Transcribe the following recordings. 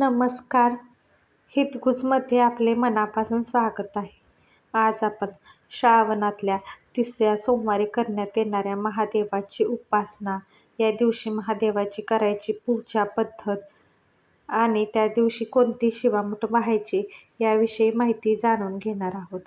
नमस्कार. हितगुजमध्ये आपले मनापासून स्वागत आहे. आज आपण श्रावणातल्या तिसऱ्या सोमवारी करण्यात येणाऱ्या महादेवाची उपासना या दिवशी महादेवाची करायची पूजा पद्धत आणि त्या दिवशी कोणती शिवामूठ व्हायची याविषयी माहिती जाणून घेणार आहोत.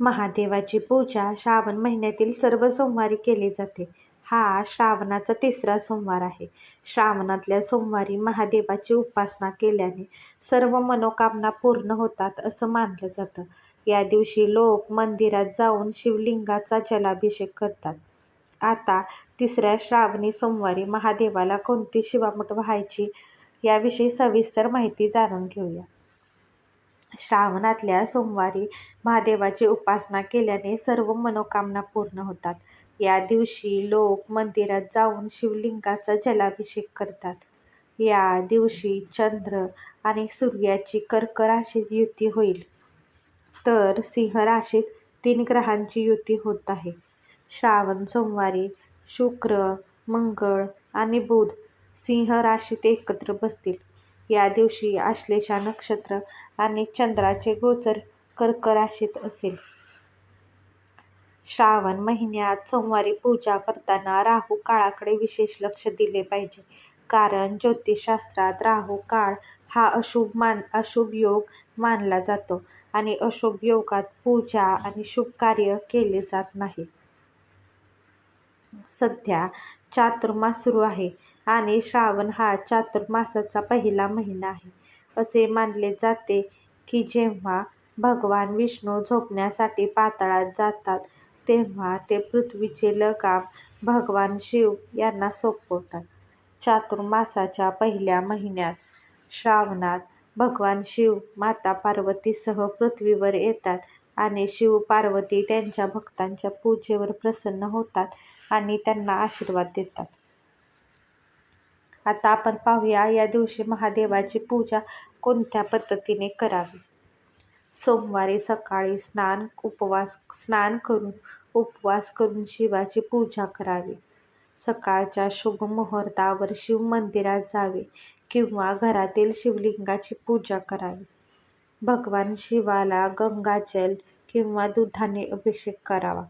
महादेवाची पूजा श्रावण महिन्यातील सर्व सोमवारी केली जाते. हा श्रावणाचा तिसरा सोमवार आहे. श्रावणातल्या सोमवारी महादेवाची उपासना केल्याने सर्व मनोकामना पूर्ण होतात असं मानलं जातं. या दिवशी लोक मंदिरात जाऊन शिवलिंगाचा जलाभिषेक करतात. आता तिसऱ्या श्रावणी सोमवारी महादेवाला कोणती शिवामठ व्हायची याविषयी सविस्तर माहिती जाणून घेऊया. श्रावणातल्या सोमवारी महादेवाची उपासना केल्याने सर्व मनोकामना पूर्ण होतात. या दिवशी लोक मंदिरात जाऊन शिवलिंगाचा जलाभिषेक करतात. या दिवशी चंद्र आणि सूर्याची कर्क राशीत युती होईल. तर सिंह राशीत तीन ग्रहांची युती होत आहे. श्रावण सोमवारी शुक्र मंगळ आणि बुध सिंह राशीत एकत्र बसतील. या दिवशी आश्लेषा नक्षत्र आणि चंद्राचे गोचर कर्क राशीत असेल. श्रावण महिन्यात सोमवारी पूजा करताना राहू काळाकडे विशेष लक्ष दिले पाहिजे. कारण ज्योतिषशास्त्रात राहू काळ हा अशुभ मान अशुभ योग मानला जातो आणि अशुभ योगात पूजा आणि शुभ कार्य केले जात नाही. सध्या चातुर्मास सुरू आहे आणि श्रावण हा चातुर्मासाचा पहिला महिना आहे. असे मानले जाते की जेव्हा भगवान विष्णू झोपण्यासाठी पाताळात जातात तेव्हा ते पृथ्वीचे लगाम भगवान शिव यांना सोपवतात. चातुर्मासाच्या पहिल्या महिन्यात श्रावणात भगवान शिव माता पार्वतीसह पृथ्वीवर येतात आणि शिव पार्वती त्यांच्या भक्तांच्या पूजेवर प्रसन्न होतात आणि त्यांना आशीर्वाद देतात. आता आपण पाहूया या दिवशी महादेवाची पूजा कोणत्या पद्धतीने करावी? सोमवारी सकाळी स्नान उपवास स्नान करून उपवास करून शिवाची पूजा करावी. सकाळच्या शुभ मुहूर्तावर शिव मंदिरात जावे किंवा घरातील शिवलिंगाची पूजा करावी. भगवान शिवाला गंगाजल किंवा दुधाने अभिषेक करावा.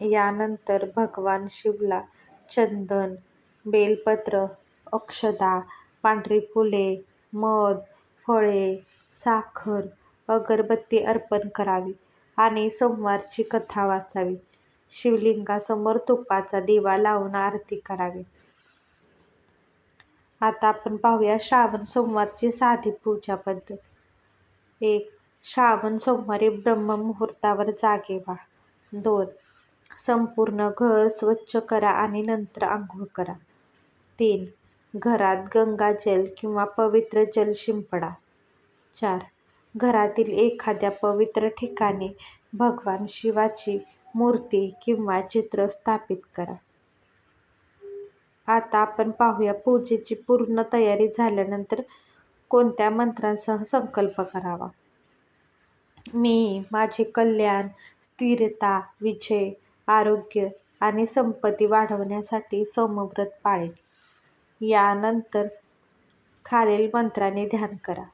यानंतर भगवान शिवला चंदन बेलपत्र अक्षदा पांढरी फुले मध फळे साखर अगरबत्ती अर्पण करावी. आणि सोमवारची कथा वाचावी. शिवलिंगासमोर तुपाचा दिवा लावून आरती करावी. आता आपण पाहूया श्रावण सोमवारची साधी पूजा पद्धत. एक श्रावण सोमवारी ब्रह्ममुहूर्तावर जागे व्हा. दोन संपूर्ण घर स्वच्छ करा आणि नंतर आंघोळ करा. तीन घरात गंगाजल किंवा पवित्र जल शिंपडा. चार घरातील एखाद्या पवित्र ठिकाणी भगवान शिवाची मूर्ती किंवा चित्र स्थापित करा. आता आपण पाहूया पूजेची पूर्ण तयारी झाल्यानंतर कोणत्या मंत्रांसह संकल्प करावा? मी माझे कल्याण स्थिरता विजय आरोग्य आणि संपत्ती वाढवण्यासाठी सोमव्रत पाळेन. यानंतर खालील मंत्राने ध्यान करा.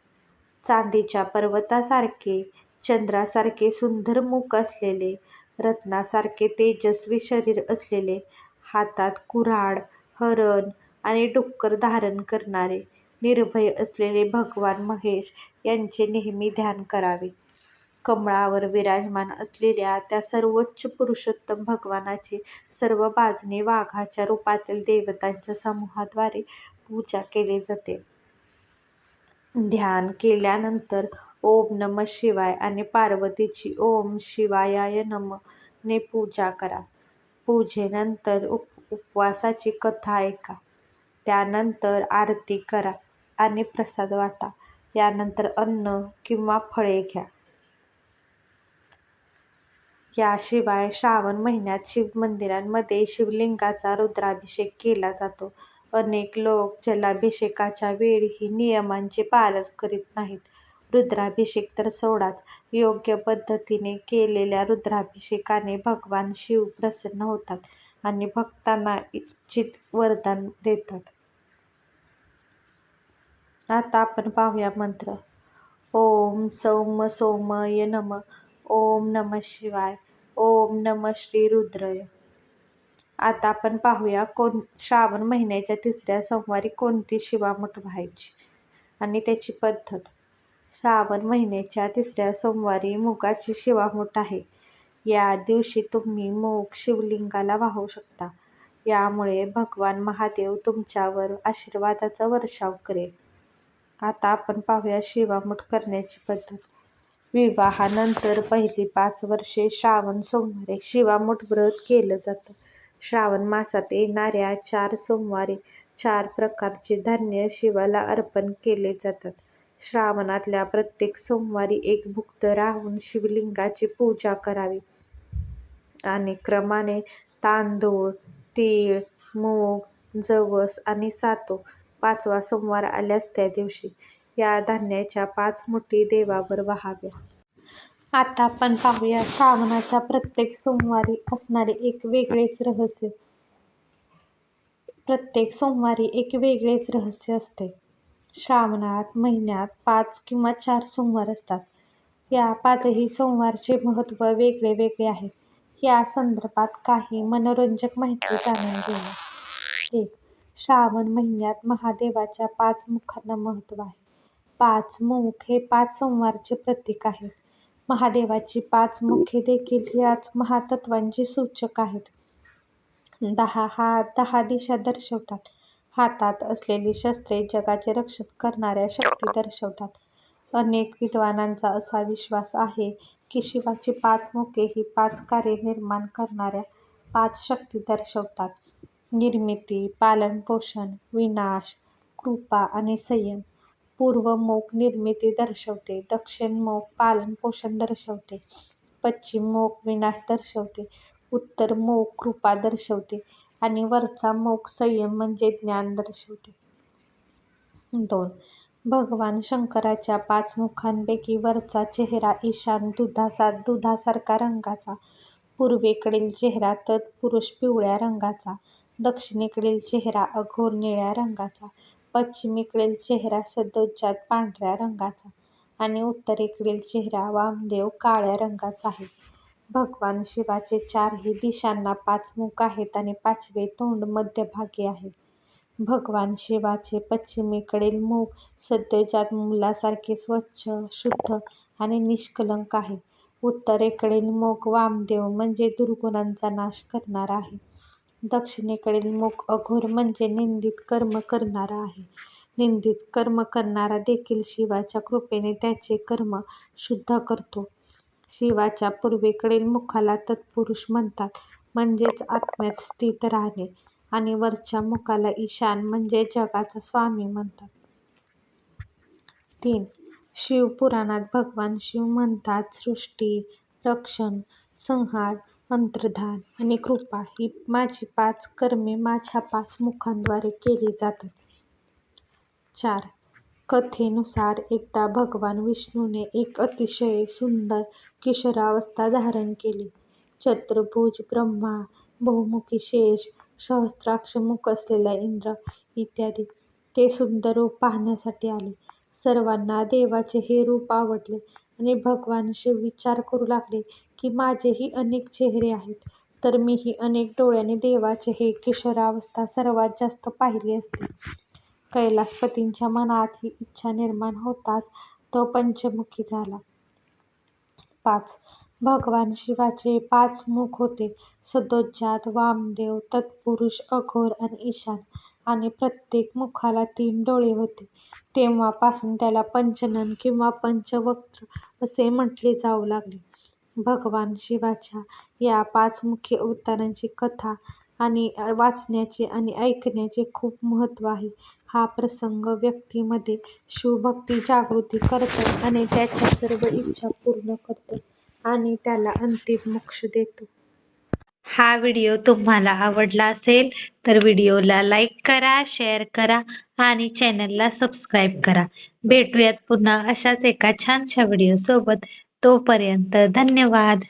चांदीच्या पर्वतासारखे चंद्रासारखे सुंदर मुख असलेले रत्नासारखे तेजस्वी शरीर असलेले हातात कुऱ्हाड हरण आणि डुक्कर धारण करणारे निर्भय असलेले भगवान महेश यांचे नेहमी ध्यान करावे. कमळावर विराजमान असलेल्या त्या सर्वोच्च पुरुषोत्तम भगवानाची सर्व बाजूने वाघाच्या रूपातील देवतांच्या समूहाद्वारे पूजा केली जाते. ध्यान केल्यानंतर ओम नम शिवाय आणि पार्वतीची ओम शिवायाय नम ने पूजा करा. पूजेनंतर उप उपवासाची कथा ऐका. त्यानंतर आरती करा आणि प्रसाद वाटा. यानंतर अन्न किंवा फळे घ्या. याशिवाय श्रावण महिन्यात शिव मंदिरांमध्ये शिवलिंगाचा रुद्राभिषेक केला जातो. अनेक लोक जलाभिषेकाच्या वेळीही नियमांचे पालन करीत नाहीत. रुद्राभिषेक तर सोडाच. योग्य पद्धतीने केलेल्या रुद्राभिषेकाने भगवान शिव प्रसन्न होतात आणि भक्तांना इच्छित वरदान देतात. आता आपण पाहूया मंत्र. ओम सौम सोमय नम. ओम नम शिवाय. ओम नम श्री रुद्रय. आता आपण पाहूया कोण श्रावण महिन्याच्या तिसऱ्या सोमवारी कोणती शिवामूठ व्हायची आणि त्याची पद्धत. श्रावण महिन्याच्या तिसऱ्या सोमवारी मुगाची शिवामूठ आहे. या दिवशी तुम्ही मूग शिवलिंगाला वाहू शकता. यामुळे भगवान महादेव तुमच्यावर आशीर्वादाचा वर्षाव करेल. आता आपण पाहूया शिवामूठ करण्याची पद्धत. विवाहानंतर पहिली पाच वर्षे श्रावण सोमवारी शिवामूठ व्रत केलं जातं. श्रावण मासात येणाऱ्या चार सोमवारी चार प्रकारचे धान्य शिवाला अर्पण केले जातात. श्रावणातल्या प्रत्येक सोमवारी एक भुक्त राहून शिवलिंगाची पूजा करावी. आणि क्रमाने तांदूळ तीळ मूग जवस आणि सातो पाचवा सोमवार आल्यास त्या दिवशी या धान्याच्या पाच मुठी देवावर वहाव्या. आता आपण पाहूया श्रावणाच्या प्रत्येक सोमवारी असणारे एक वेगळेच रहस्य. प्रत्येक सोमवारी एक वेगळेच रहस्य असते. श्रावणात महिन्यात पाच किंवा चार सोमवार असतात. या पाचही सोमवारचे महत्त्व वेगळे वेगळे आहे. या संदर्भात काही मनोरंजक माहिती जाणून घेऊया. एक श्रावण महिन्यात महादेवाच्या पाच मुखांना महत्त्व आहे. पाच मुख हे पाच सोमवारचे प्रतीक आहेत महादेवाची पाच मुखे देखील याच महातत्वांची सूचक आहेत. दहा हात दहा दिशा दर्शवतात. हातात असलेली शस्त्रे जगाचे रक्षण करणाऱ्या शक्ती दर्शवतात. अनेक विद्वानांचा असा विश्वास आहे की शिवाची पाच मुखे ही पाच कार्ये निर्माण करणाऱ्या पाच शक्ती दर्शवतात. निर्मिती पालनपोषण विनाश कृपा आणि संयम पूर्व मोक निर्मिती दर्शवते. दक्षिण मुख पालनपोषण दर्शवते. पश्चिम मोक विनाश दर्शवते. उत्तर मोक कृपा दर्शवते. आणि वरचा मोक संयम म्हणजे ज्ञान दर्शवते. दोन. भगवान शंकराच्या पाच मुखांपैकी वरचा चेहरा ईशान दुधासा दुधासारखा रंगाचा. पूर्वेकडील चेहरा तत्पुरुष पिवळ्या रंगाचा. दक्षिणेकडील चेहरा अघोर निळ्या रंगाचा. पश्चिमेकडील चेहरा सदोज्जात पांढऱ्या रंगाचा आणि उत्तरेकडील चेहरा वामदेव काळ्या रंगाचा आहे. भगवान शिवाचे चारही दिशांना पाच मुख आहेत आणि पाचवे तोंड मध्यभागी आहे. भगवान शिवाचे पश्चिमेकडील मुख सद्योजात मुलासारखे स्वच्छ शुद्ध आणि निष्कलंक आहे. उत्तरेकडील मुख वामदेव म्हणजे दुर्गुणांचा नाश करणारा आहे. दक्षिणेकडील मुख अघोर म्हणजे निंदित कर्म करणारा आहे. निंदित कर्म करणारा देखील शिवाच्या कृपेने त्याचे कर्म शुद्ध करतो. शिवाच्या पूर्वेकडील मुखाला तत्पुरुष म्हणतात म्हणजेच आत्म्यात स्थित राहणे. आणि वरच्या मुखाला ईशान म्हणजे जगाचा स्वामी म्हणतात. तीन शिवपुराणात भगवान शिव म्हणतात सृष्टी रक्षण संहार अंतर्धान आणि कृपा ही माझी पाच कर्मे माझ्या पाच मुखांद्वारे केली जातात. चार. कथेनुसार एकदा भगवान विष्णूने एक अतिशय सुंदर किशोरावस्था धारण केली. चतुर्भुज ब्रह्मा बहुमुखी शेष सहस्त्राक्ष मुख असलेला इंद्र इत्यादी ते सुंदर रूप पाहण्यासाठी आले. सर्वांना देवाचे हे रूप आवडले आणि भगवान शिव विचार करू लागले की माझेही अनेक चेहरे आहेत. तर मीही अनेक डोळ्यांनी देवाचे हे किशोरावस्था सर्वात जास्त पाहिली असती. कैलासपतींच्या मनात ही इच्छा निर्माण होताच तो पंचमुखी झाला. पाच. भगवान शिवाचे पाच मुख होते. सदोज्जात वामदेव तत्पुरुष अघोर आणि ईशान आणि प्रत्येक मुखाला तीन डोळे होते. तेव्हापासून त्याला पंचनन किंवा पंचवक्त्र असे म्हटले जाऊ लागले. भगवान शिवाच्या या पाच मुख्य अवतारांची कथा आणि वाचण्याचे आणि ऐकण्याचे खूप महत्त्व आहे. हा प्रसंग व्यक्तीमध्ये शिवभक्ती जागृती करतो आणि त्याच्या सर्व इच्छा पूर्ण करतो आणि त्याला अंतिम मोक्ष देतो. हा व्हिडिओ तुम्हाला आवडला असेल तर व्हिडिओला लाईक करा शेअर करा आणि चॅनलला सबस्क्राईब करा. भेटूयात पुन्हा अशाच एका छानशा व्हिडिओ सोबत तोपर्यंत धन्यवाद.